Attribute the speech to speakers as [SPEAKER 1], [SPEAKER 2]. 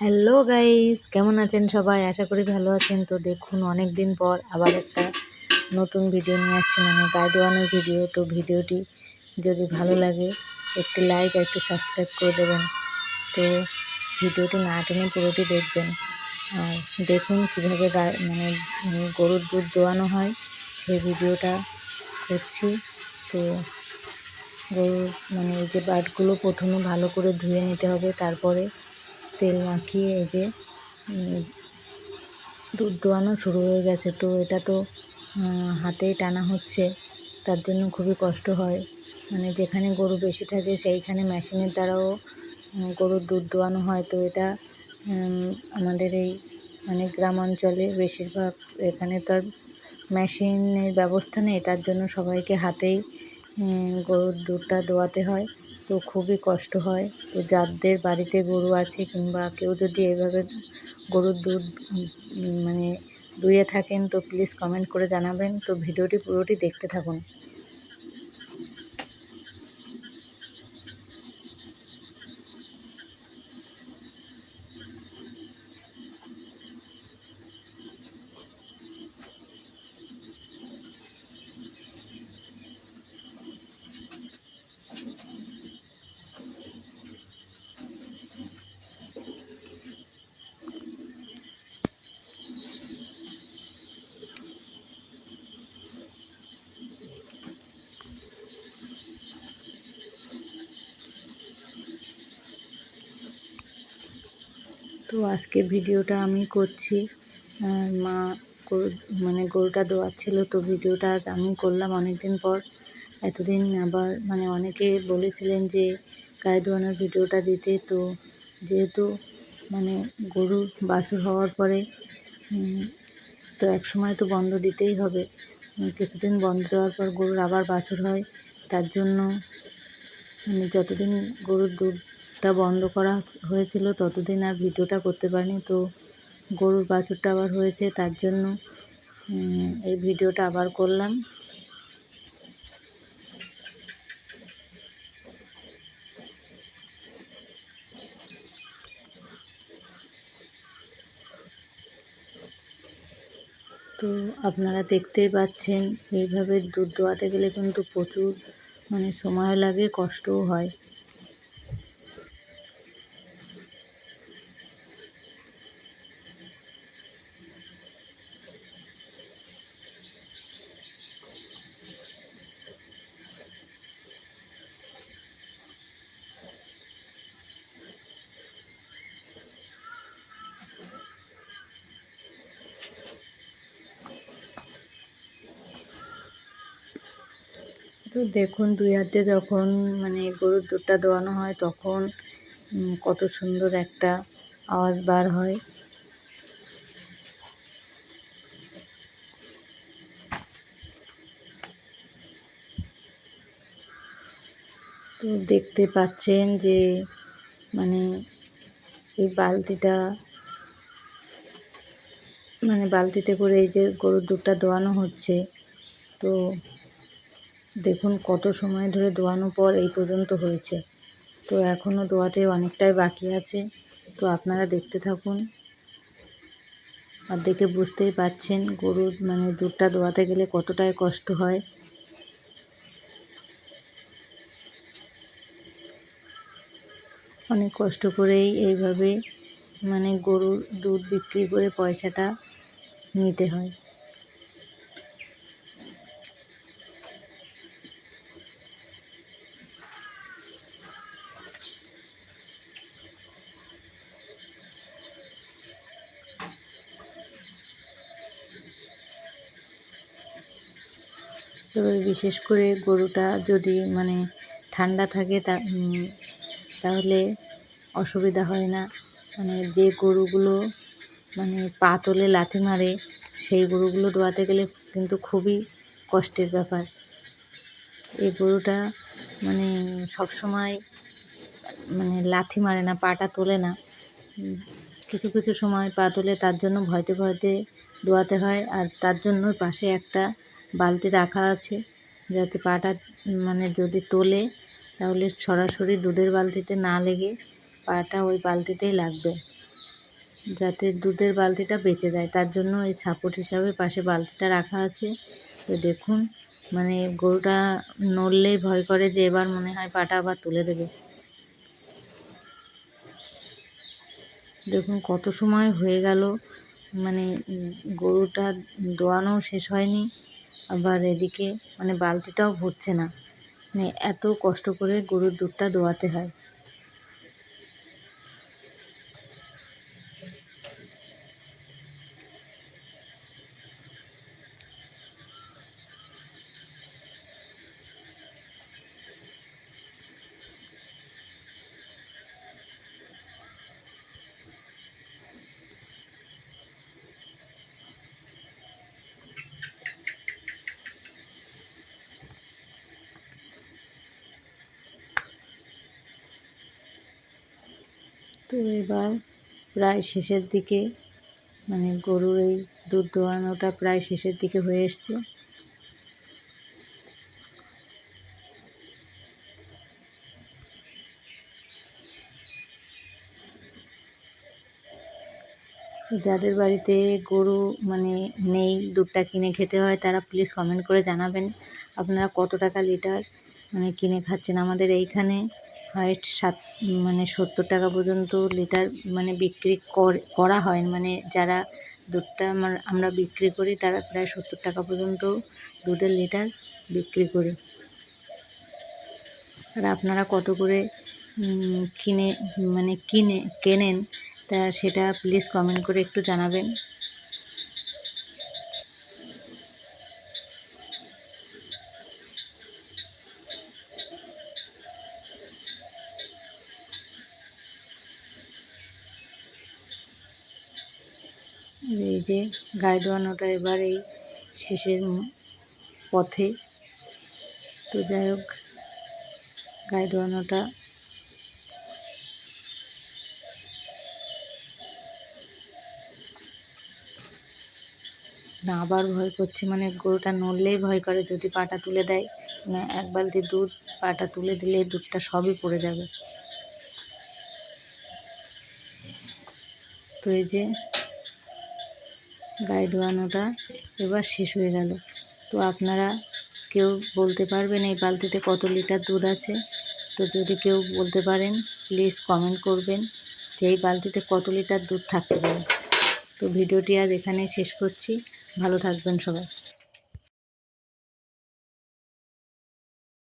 [SPEAKER 1] Hello guys কেমন আছেন সবাই? আশা করি ভালো আছেন। তো দেখুন অনেক দিন পর আবার একটা নতুন ভিডিও নিয়ে আসছি মানে গাইড ওয়ানের ভিডিও তো ভিডিওটি যদি ভালো লাগে, একটি লাইক আর একটু সাবস্ক্রাইব করে দেবেন। তো ভিডিওটি না টেনে পুরোটি দেখবেন। আর দেখুন কীভাবে মানে গরুর দুধ দোয়ানো হয়। সেই ভিডিওটা করছি। তো গরুর মানে এই যে বাটগুলো প্রথমে ভালো করে ধুয়ে নিতে হবে। তারপরে তেল মাখিয়ে এই যে দুধ দোয়ানো শুরু হয়ে গেছে। তো এটা তো হাতেই টানা হচ্ছে। তার জন্য খুবই কষ্ট হয়। মানে যেখানে গরু বেশি থাকে সেইখানে মেশিনের দ্বারাও গরুর দুধ দোয়ানো হয়। তো এটা আমাদের এই মানে গ্রাম অঞ্চলে বেশিরভাগ এখানে তো আর মেশিনের ব্যবস্থা নেই। তার জন্য সবাইকে হাতেই গরুর দুধটা দোয়াতে হয়। তো খুবই কষ্ট হয়। তো যাদের বাড়িতে গরু আছে কিংবা কেউ যদি এভাবে গরুর দুধ মানে দুয়ে থাকেন তো প্লিজ কমেন্ট করে জানাবেন। তো ভিডিওটি পুরোটি দেখতে থাকুন। তো আজকে ভিডিওটা আমি করছি। মা মানে গরুটা দোয়াচ্ছিল তো ভিডিওটা আমি করলাম অনেক দিন পর। এতদিন আবার মানে অনেকে বলেছিলেন যে গায়ে দোয়ানোর ভিডিওটা দিতে। তো যেহেতু মানে গরু বাছুর হওয়ার পরে তো এক সময় তো বন্ধ দিতেই হবে। কিছুদিন বন্ধ দেওয়ার পর গরুর আবার বাছুর হয়। তার জন্য মানে যতদিন গরুর দুধ টা বন্ধ করা হয়েছিল, ততদিন আর ভিডিওটা করতে পারিনি। তো গরুর বাছুরটা আবার হয়েছে, তার জন্য এই ভিডিওটা আবার করলাম। তো আপনারা দেখতেই পাচ্ছেন, এইভাবে দুধ দোয়াতে গেলে কিন্তু প্রচুর মানে সময় লাগে, কষ্টও হয়। তো দেখুন দুই হাতে যখন মানে গরুর দুধটা দোয়ানো হয় তখন কত সুন্দর একটা আওয়াজ বার হয়। তো দেখতে পাচ্ছেন যে মানে এই বালতিটা মানে বালতিতে করে এই যে গরুর দুধটা দোয়ানো হচ্ছে, তো দেখুন কত সময় ধরে দোয়ানোর পর এই পর্যন্ত হয়েছে। তো এখনও দোয়াতে অনেকটাই বাকি আছে। তো আপনারা দেখতে থাকুন। আর দেখে বুঝতেই পাচ্ছেন গরুর মানে দুধটা দোয়াতে গেলে কতটাই কষ্ট হয়। অনেক কষ্ট করেই এইভাবে মানে গরুর দুধ বিক্রি করে পয়সাটা নিতে হয়। তবে বিশেষ করে গরুটা যদি মানে ঠান্ডা থাকে তা তাহলে অসুবিধা হয় না। মানে যে গরুগুলো মানে পা তোলে লাথি মারে, সেই গরুগুলো দোয়াতে গেলে কিন্তু খুবই কষ্টের ব্যাপার। এই গরুটা মানে সব সময় মানে লাথি মারে না, পাটা তোলে না। কিছু কিছু সময় পা তোলে, তার জন্য ভয়তে ভয়তে দোয়াতে হয়। আর তার জন্য পাশে একটা বালতি রাখা আছে, যাতে পাটা মানে যদি তোলে, তাহলে সরাসরি দুধের বালতিতে না লেগে পাটা ওই বালতিতেই লাগবে। যাতে দুধের বালতিটা বেঁচে যায়। তার জন্য এই সাপোর্ট হিসাবে পাশে বালতিটা রাখা আছে। তো দেখুন মানে গরুটা নড়লেই ভয় করে যে এবার মনে হয় পাটা আবার তুলে দেবে। দেখুন কত সময় হয়ে গেল মানে গরুটা দোয়ানো শেষ হয়নি। আবার এদিকে মানে বালতিটাও ভরছে না। মানে এত কষ্ট করে গরুর দুধটা দোয়াতে হয়। তো এবার প্রায় শেষের দিকে মানে গরুর এই দুধ দোয়ানোটা প্রায় শেষের দিকে হয়ে এসছে। যাদের বাড়িতে গরু মানে নেই, দুধটা কিনে খেতে হয়, তারা প্লিজ কমেন্ট করে জানাবেন। আপনারা কত টাকা লিটার মানে কিনে খাচ্ছেন আমাদের এইখানে? হাইস্ট সাত মানে সত্তর টাকা পর্যন্ত লিটার মানে বিক্রি করা হয়। মানে যারা দুধটা আমরা বিক্রি করি, তারা প্রায় সত্তর টাকা পর্যন্ত দুধের লিটার বিক্রি করি। আর আপনারা কত করে কিনে মানে কিনে, কেনেন তা সেটা প্লিজ কমেন্ট করে একটু জানাবেন। এই যে দোয়ানোটা এবার এই শেষের পথে। তো যাই হোক দোয়ানোটা না আবার ভয় করছে মানে গরুটা নড়লেই ভয় করে যদি পাটা তুলে দেয়। মানে এক বালতি দুধ, পাটা তুলে দিলে দুধটা সবই পড়ে যাবে। তো এই যে গায়ে ডোয়ানোটা এবার শেষ হয়ে গেল। তো আপনারা কেউ বলতে পারবেন এই বালতিতে কত লিটার দুধ আছে? তো যদি কেউ বলতে পারেন প্লিজ কমেন্ট করবেন যে এই বালতিতে কত লিটার দুধ থাকতে পারে। তো ভিডিওটি আজ এখানে শেষ করছি। ভালো থাকবেন সবাই।